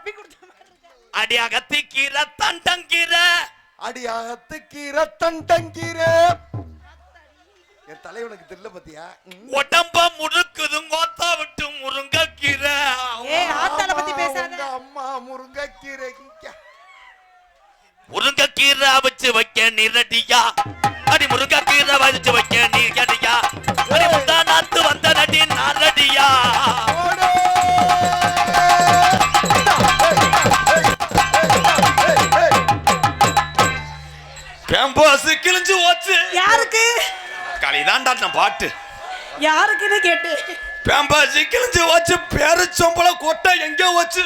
டப்பி கொடுத்த மாதிரி. அடி அகத்திக்கீரை தண்டங்கீரை. அடியாகத்து கீரை தண்டங்கீரை. என் தலைவனுக்கு தெரியல பாத்தியா. உடம்ப முறுக்குது கோத்தா விட்டு முருங்கக்கீரை. ஆத்தால பத்தி அம்மா, பேசாத. அம்மா முருங்கைக்கீரை. முருங்கக்கீரை அவிச்சு வைக்க நீ ரெடியா அடி முருங்கக்கீரை அவிச்சு வைக்க நீ ரெடியா அடி முந்தா நாத்து வந்த நடி நான் கலிதான்டா நான் பாட்டு. யாருக்குன்னு கேட்டு. பேம்பாசு கிழிஞ்சு போச்சு பேருச்சம்பளம் கொட்டை எங்க வச்சு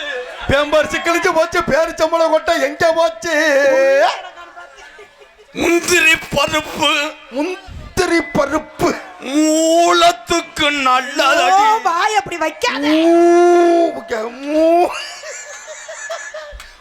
பேம்பரிசி கிழிஞ்சு போச்சு பேரிச்சம்பளம் கொட்டை எங்க போச்சு? முந்திரி பருப்பு. முந்திரி பருப்பு. மூலத்துக்கு ஓ நல்லதடி வாய் அப்படி வைக்காத. மூ- மூ-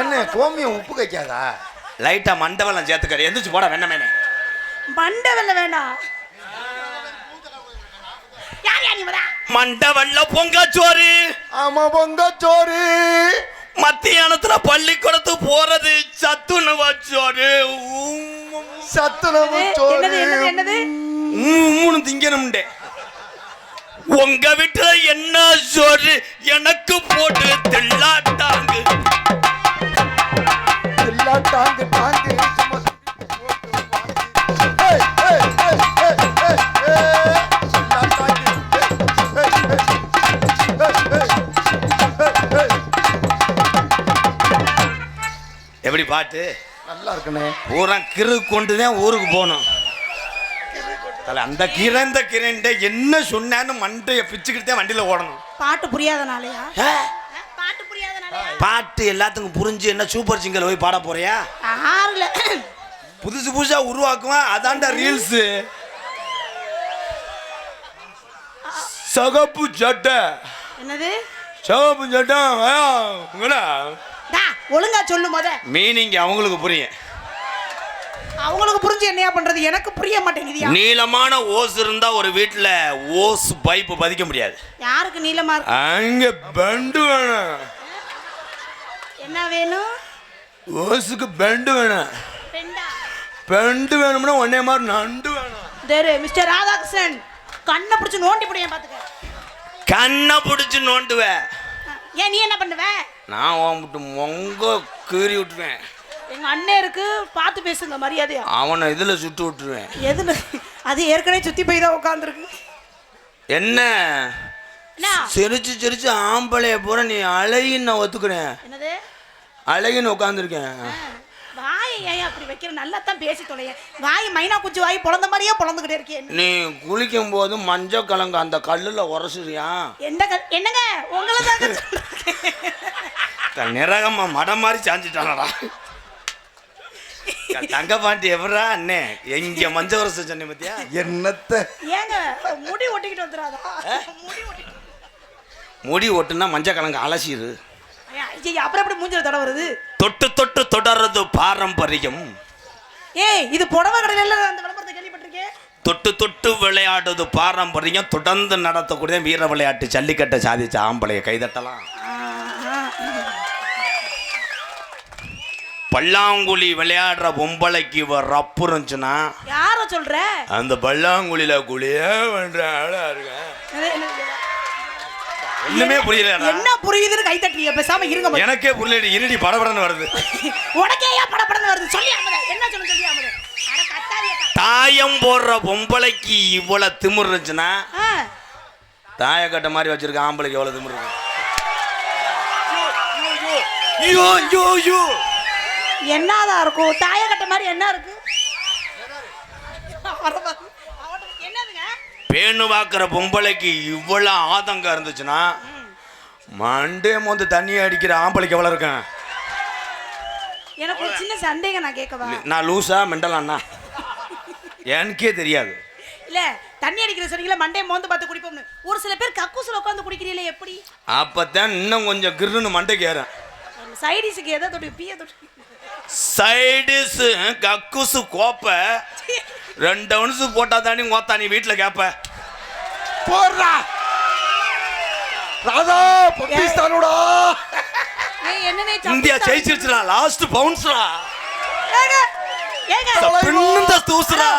என்ன கோமியம் உப்பு கைக்காதா லைட்டா மண்டவெல்லாம் சேர்த்துக்காரு எந்திரிச்சு போட வேண்டாமே மண்டை வெல்ல வேணாம் யார் யார் இவரா மண்டவெல்ல பொங்கச்சோறு. ஆமா பொங்க சோறு மத்தியானத்துல பள்ளிக்கூடத்துக்கு போறது சத்துணவா சோறு. சத்துணவு சோறு. மூணு திங்கணும்டே உங்க வீட்டுல என்ன சோறு? எனக்கு போட்டு எப்படி பாட்டு. நல்லா இருக்குண்ணே பூரா கிரு கொண்டு தான் ஊருக்கு போகணும். தல, அந்த கீரை இந்த கீரைன்ட்டு என்ன சொன்னான்னு மண்டைய பிச்சுக்கிட்டு தான் வண்டியில ஓடணும். பாட்டு புரியாதனாலயா? பாட்டு புரியாதனாலயா பாட்டு எல்லாத்துக்கும் புரிஞ்சு என்ன சூப்பர் சிங்கர் போய் பாட போறியா? ஆறுல. புதுசு புதுசா உருவாக்குவான் அதான்டா ரீல்ஸ் சகப்பு சட்டை. என்னது? சகப்பு சட்டை ஒழுங்கா சொல்லு முத. மீனிங் அவங்களுக்கு புரியும். அவங்களுக்கு புரிஞ்சு என்னையா பண்றது? எனக்கு புரிய மாட்டேங்குதியா? நீளமான ஓஸ் இருந்தா ஒரு வீட்டுல ஓஸ் பைப்பு பதிக்க முடியாது. யாருக்கு நீளமா அங்க பெண்டு வேணும் என்ன வேணும்? ஓஸுக்கு பெண்டு வேணும் பெண்டா வேணும்னா ஒன்னே மாதிரி நண்டு வேணும் தேரு மிஸ்டர் ராதாகிருஷ்ணன். கண்ணை பிடிச்சு நோண்டி பிடிங்க பாத்துக்க. கண்ணை பிடிச்சு நோண்டுவேன் ஏன் நீ என்ன பண்ணுவ? நான் உன்கிட்ட மொங்க கீறி விட்டுருவேன். எங்க அண்ணன் இருக்கு பார்த்து பேசுங்க மரியாதையா? அவனை இதுல சுட்டு விட்டுருவேன். எதுல? அது ஏற்கனவே சுத்தி போய் தான் உட்காந்துருக்கு என்ன? என்ன? சிரிச்சு சிரிச்சு ஆம்பளைய பூரா நீ அழகின்னு நான் ஒத்துக்கிறேன். என்னது? அழகின்னு உட்காந்துருக்கேன் ஏன் அப்படி வைக்கிற நல்லா தான் பேசி தொலைய. வாய் மைனா குச்சி வாய் பொழந்த மாதிரியே பொழந்துகிட்டே இருக்கேன் நீ குளிக்கும் போது மஞ்சள் கலங்க அந்த கல்லுல உரசுறியா? என்ன க- என்னங்க? உங்களை தாங்க. நிறகமா மடம் மாதிரி சாஞ்சிட்டானடா. தங்க பாண்டி எவரா அண்ணே? எங்க மஞ்சள் உரச சொன்ன பத்தியா? என்னத்த? ஏங்க முடி ஒட்டிக்கிட்டு வந்துடாதா முடி ஒட்டிக்கிட்டு முடி ஒட்டுனா மஞ்சள் கலங்க அலசிடு அப்புறம் எப்படி மூஞ்சில தட வருது? தொட்டு தொட்டு தொடர்றது பாரம்பரியம். ஏய் இது புடவை கடையில அந்த விளம்பரத்தை கேள்விப்பட்டிருக்கேன். தொட்டு தொட்டு விளையாடுறது பாரம்பரியம். தொடர்ந்து நடத்தக்கூடிய வீர விளையாட்டு ஜல்லிக்கட்டை சாதிச்ச ஆம்பளைய கைதட்டலாம். பல்லாங்குழி விளையாடுற பொம்பளைக்கு இவ ரப்பு இருந்துச்சுன்னா யார சொல்ற? அந்த பல்லாங்குழியில குழியே பண்ற ஆளா இருக்கேன். ஒண்ணுமே புரியலடா என்ன புரியுதுன்னு கை தட்டுறீங்க பேசாம இருங்க. எனக்கே புரியல இருடி படபடன்னு வருது? உனக்கே ஏன் படப்படன்னு வருது? சொல்லி என்ன சொல்ல சொல்லி தாயம் போடுற பொம்பளைக்கு இவ்வளவு திமிர் இருந்துச்சுன்னா ஆ, தாயக்கட்டை மாதிரி வச்சிருக்க ஆம்பளைக்கு எவ்வளவு திமிர் இருக்கும் ஐயோ ஐயோ ஐயோ என்னதான் இருக்கும்? தாய கட்ட மாதிரி என்ன இருக்கு? பேணு பார்க்குற பொம்பளைக்கு இவ்வளவு ஆதங்கம் இருந்துச்சுன்னா மண்டே மோந்து தண்ணி அடிக்கிற ஆம்பளைக்கு எவ்வளோ இருக்கேன் எனக்கு ஒரு சின்ன சந்தேகம் நான் கேட்கவா? நான் லூசா மெண்டலாண்ணா எனக்கே தெரியாது. இல்ல தண்ணி அடிக்கிற சொன்னீங்களா மண்டே மோந்து பார்த்து குடிப்போம்னு. ஒரு சில பேர் கக்கூசுல உட்காந்து குடிக்கிறீங்களே எப்படி? அப்பத்தான் இன்னும் கொஞ்சம் கிருன்னு மண்டைக்கு ஏறேன் சைடிஸுக்கு எதை தொட்டு பீய தொட்டு. சைடிஸு கக்குசு கோப்பை ரெண்டு அவுன்ஸு போட்டா தானே கோத்தா நீ வீட்டில் கேப்ப? போடுறா. ராதா பாகிஸ்தானோடா. இந்தியா ஜெயிச்சிருச்சுடா லாஸ்ட் பவுன்ஸ்டா ஏங்க ஏங்க. பின்னுந்த தூசுடா.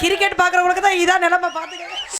கிரிக்கெட் பாக்குறவங்களுக்கு தான் இதான் நிலைமை பாத்துக்க